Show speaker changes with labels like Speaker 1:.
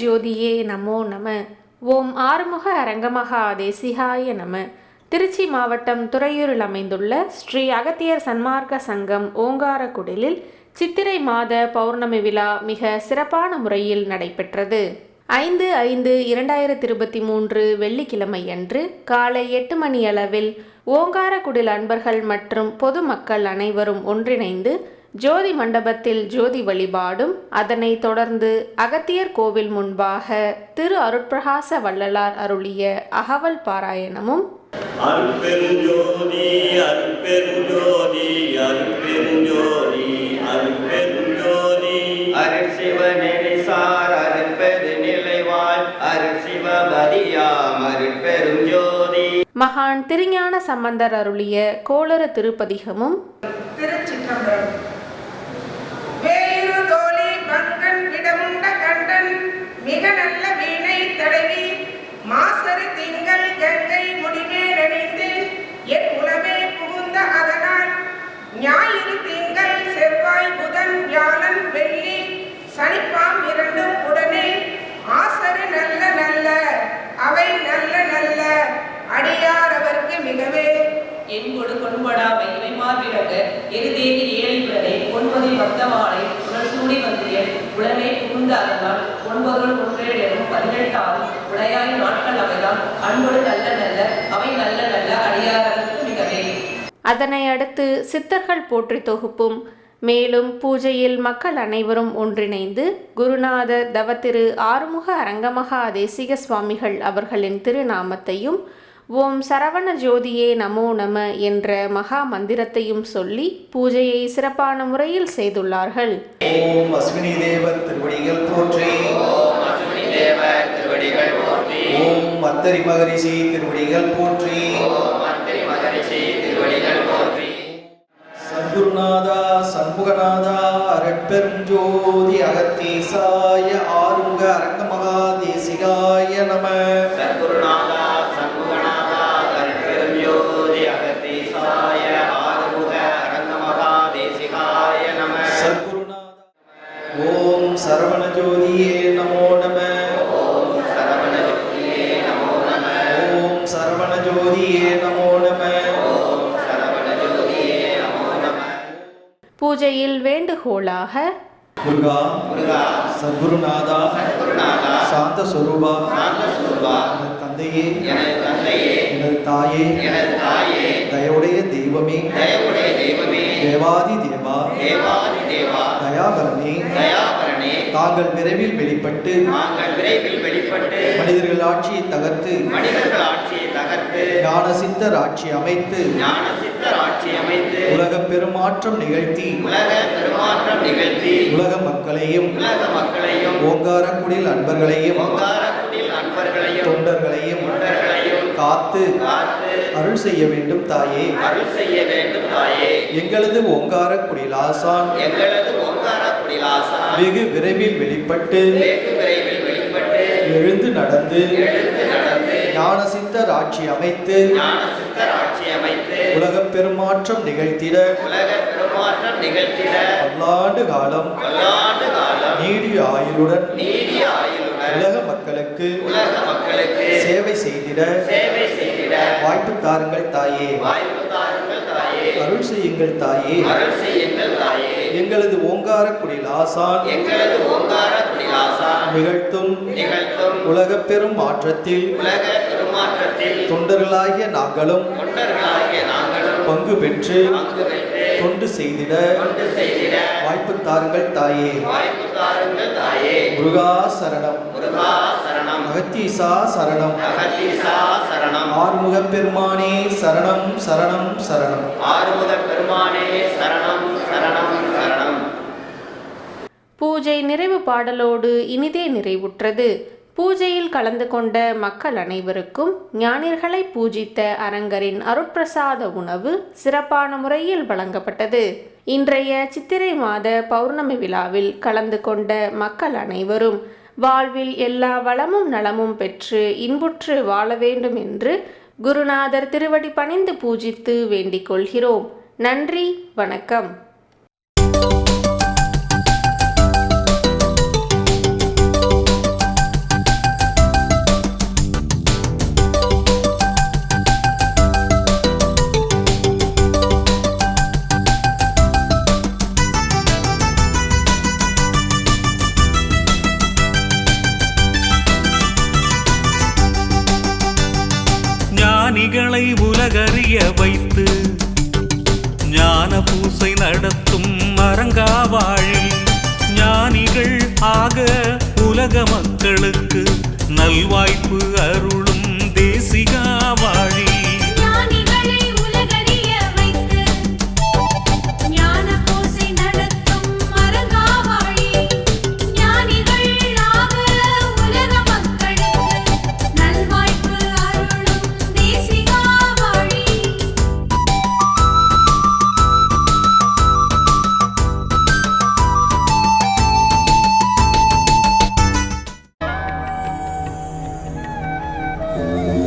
Speaker 1: ஜோதியே நமோ நம. ஓம் ஆறுமுக அரங்கமகா தேசிகாய நம. திருச்சி மாவட்டம் துறையூரில் அமைந்துள்ள ஸ்ரீ அகத்தியர் சன்மார்க்க சங்கம் ஓங்காரக்குடலில் சித்திரை மாத பௌர்ணமி விழா மிக சிறப்பான முறையில் நடைபெற்றது. ஐந்து ஐந்து இரண்டாயிரத்தி இருபத்தி மூன்று வெள்ளிக்கிழமை அன்று காலை எட்டு மணி அளவில் ஓங்காரக்குடில் அன்பர்கள் மற்றும் பொதுமக்கள் அனைவரும் ஒன்றிணைந்து ஜோதி மண்டபத்தில் ஜோதி வழிபாடும் அதனைத் தொடர்ந்து அகத்தியர் கோவில் முன்பாக திரு அருட்பிரகாச வள்ளலார் அருளிய அகவல் பாராயணமும் மகான் திருஞான சம்பந்தர் அருளிய கோளறு திருப்பதிகமும்
Speaker 2: திருச்சிற்றம்பலம். மிக நல்ல வீணை தடவி மாசரு திங்கள் கங்கை முடிவே நினைந்து என் உலவே புகுந்த அதனால் ஞாயிறு திங்கள் செவ்வாய் புதன் வியாழன் வெள்ளி சனிப்பாம் இரண்டும் உடனே ஆசரு நல்ல நல்ல அவை நல்ல நல்ல அடியார் அவர்க்கு மிகவே
Speaker 3: என்பொடு கொன்படாமை இவைமார்பிறகு எருதேவி ஒன்பது ஒன்பதி உடல் சூடி வந்திய உடனே புகுந்த அதனால் ஒன்பதுள் ஒன்றேழும் பதினெட்டாம் உடையாய் நாட்கள் அவைதான். அன்பொடு நல்ல நல்ல அவை நல்ல நல்ல அடியாரதற்கு மிகவே.
Speaker 1: அதனை அடுத்து சித்தர்கள் போற்றி தொகுப்பும். மேலும் பூஜையில் மக்கள் அனைவரும் ஒன்றிணைந்து குருநாதர் தவத்திரு ஆறுமுக அரங்கமகா தேசிக சுவாமிகள் அவர்களின் திருநாமத்தையும் ஓம் சரவண ஜோதியே நமோ நம என்ற மகா மந்திரத்தையும் சொல்லி பூஜையை சிறப்பான முறையில் செய்துள்ளார்கள்.
Speaker 4: ஓம் அஸ்வினி தேவர் திருவடிகள் போற்றி.
Speaker 5: தேவர் திருவடிகள் போற்றி.
Speaker 4: ஓம் அத்தரி மகரிஷி திருவடிகள் போற்றி.
Speaker 5: ஓம் மந்திரி மகரிஷி திருவடிகள் போற்றி.
Speaker 4: சத்குருநாதா சண்முகநாதா அரட்பெரும் ஜோதி அகத்தீசாய ஆறுமுக அரங்கமகா தேசிகாய நம.
Speaker 5: சத்குருநாதா சண்முகநாதா அருட்பெரும் ஜோதி அகத்தீசாய ஆறுமுக அரங்கமகா தேசிகாய நம.
Speaker 4: சத்குருநாதா. ஓம் சரவண ஜோதியே நமோ நம.
Speaker 1: பூஜையில் வேண்டுகோளாக
Speaker 4: முருகா
Speaker 5: முருகா
Speaker 4: சத்குருநாதா
Speaker 5: சத்குருநாதா
Speaker 4: சாந்த சொரூபா
Speaker 5: சாந்த சுரூபா
Speaker 4: எனது தந்தையே
Speaker 5: எனது தந்தையே
Speaker 4: எனது தாயே
Speaker 5: எனது தாயே
Speaker 4: தயவுடைய தெய்வமே
Speaker 5: தயவுடைய தெய்வமே
Speaker 4: தேவாதி தேவா
Speaker 5: தேவாதி தேவா
Speaker 4: தயாபரனே
Speaker 5: தயாபரணே
Speaker 4: தாங்கள் விரைவில் வெளிப்பட்டு
Speaker 5: நாங்கள் விரைவில் வெளிப்பட்டு
Speaker 4: மனிதர்கள் ஆட்சியை தகர்த்து
Speaker 5: மனிதர்கள் ஆட்சியை தகர்த்து
Speaker 4: ஞான சித்தர் ஆட்சி அமைத்து
Speaker 5: ஞான அமைத்து
Speaker 4: உலக பெருமாற்றம் நிகழ்த்தி
Speaker 5: உலக பெருமாற்றம் நிகழ்த்தி
Speaker 4: உலக மக்களையும்
Speaker 5: உலக மக்களையும்
Speaker 4: ஓங்காரக்குடில் அன்பர்களையும்
Speaker 5: ஓங்காரக்குடில் அன்பர்களையும்
Speaker 4: தொண்டர்களையும்
Speaker 5: தொண்டர்களையும்
Speaker 4: காத்து
Speaker 5: காத்து
Speaker 4: அருள் செய்ய வேண்டும் தாயே.
Speaker 5: அருள் செய்ய வேண்டும் தாயே.
Speaker 4: எங்களது ஓங்காரக்குடில் ஆசான்
Speaker 5: எங்களது ஓங்காரக்குடிலாசா
Speaker 4: வெகு விரைவில் வெளிப்பட்டு
Speaker 5: வெகு விரைவில் வெளிப்பட்டு
Speaker 4: எழுந்து நடந்து
Speaker 5: எழுந்து நடந்து
Speaker 4: ஞான சித்தர் ஆட்சி அமைத்து உலக பெருமாற்றம் நிகழ்த்திட
Speaker 5: உலக பெருமாற்றம் நிகழ்த்திட
Speaker 4: பல்லாண்டு காலம் நீடிய ஆயுளுடன் உலக மக்களுக்கு
Speaker 5: உலக மக்களுக்கு
Speaker 4: சேவை செய்திட
Speaker 5: சேவை செய்திட
Speaker 4: வாய்ப்பு தாருங்கள் தாயே.
Speaker 5: வாய்ப்பு தாருங்கள் தாயே.
Speaker 4: அருள் செய்யுங்கள் தாயே.
Speaker 5: தாயே.
Speaker 4: எங்களது ஓங்காரக்குடில் ஆசான்
Speaker 5: எங்களது ஓங்கார
Speaker 4: நிகழ்த்தும்
Speaker 5: நிகழ்த்தும்
Speaker 4: உலக பெரும் மாற்றத்தில்
Speaker 5: உலக பெருமாற்றத்தில்
Speaker 4: தொண்டர்களாகிய நாங்களும்
Speaker 5: தொண்டர்களாகிய நாங்களும்
Speaker 4: பங்கு பெற்று
Speaker 5: பங்கு பெற்று
Speaker 4: தொண்டு செய்திட
Speaker 5: தொண்டு செய்திட
Speaker 4: வாய்ப்பு தாருங்கள் தாயே.
Speaker 5: வாய்ப்பு தாருங்கள் தாயே.
Speaker 4: முருகா சரணம்.
Speaker 5: முருகா சரணம்.
Speaker 4: அகத்தீசா சரணம்.
Speaker 5: அகத்தீசா சரணம்.
Speaker 4: ஆறுமுக பெருமானே சரணம் சரணம் சரணம்.
Speaker 5: ஆறுமுக பெருமானே சரணம் சரணம் சரணம்.
Speaker 1: பூஜை நிறைவு பாடலோடு இனிதே நிறைவுற்றது. பூஜையில் கலந்து கொண்ட மக்கள் அனைவருக்கும் ஞானிகளை பூஜித்த அரங்கரின் அருட்பிரசாத உணவு சிறப்பான முறையில் வழங்கப்பட்டது. இன்றைய சித்திரை மாத பௌர்ணமி விழாவில் கலந்து கொண்ட மக்கள் அனைவரும் வாழ்வில் எல்லா வளமும் நலமும் பெற்று இன்புற்று வாழ வேண்டும் என்று குருநாதர் திருவடி பணிந்து பூஜித்து வேண்டிக் கொள்கிறோம். நன்றி வணக்கம். ஞான பூசை நடத்தும் அரங்காவாழி.
Speaker 6: ஞானிகள் ஆக உலக மக்களுக்கு நல்வாய்ப்பு அருள் 无。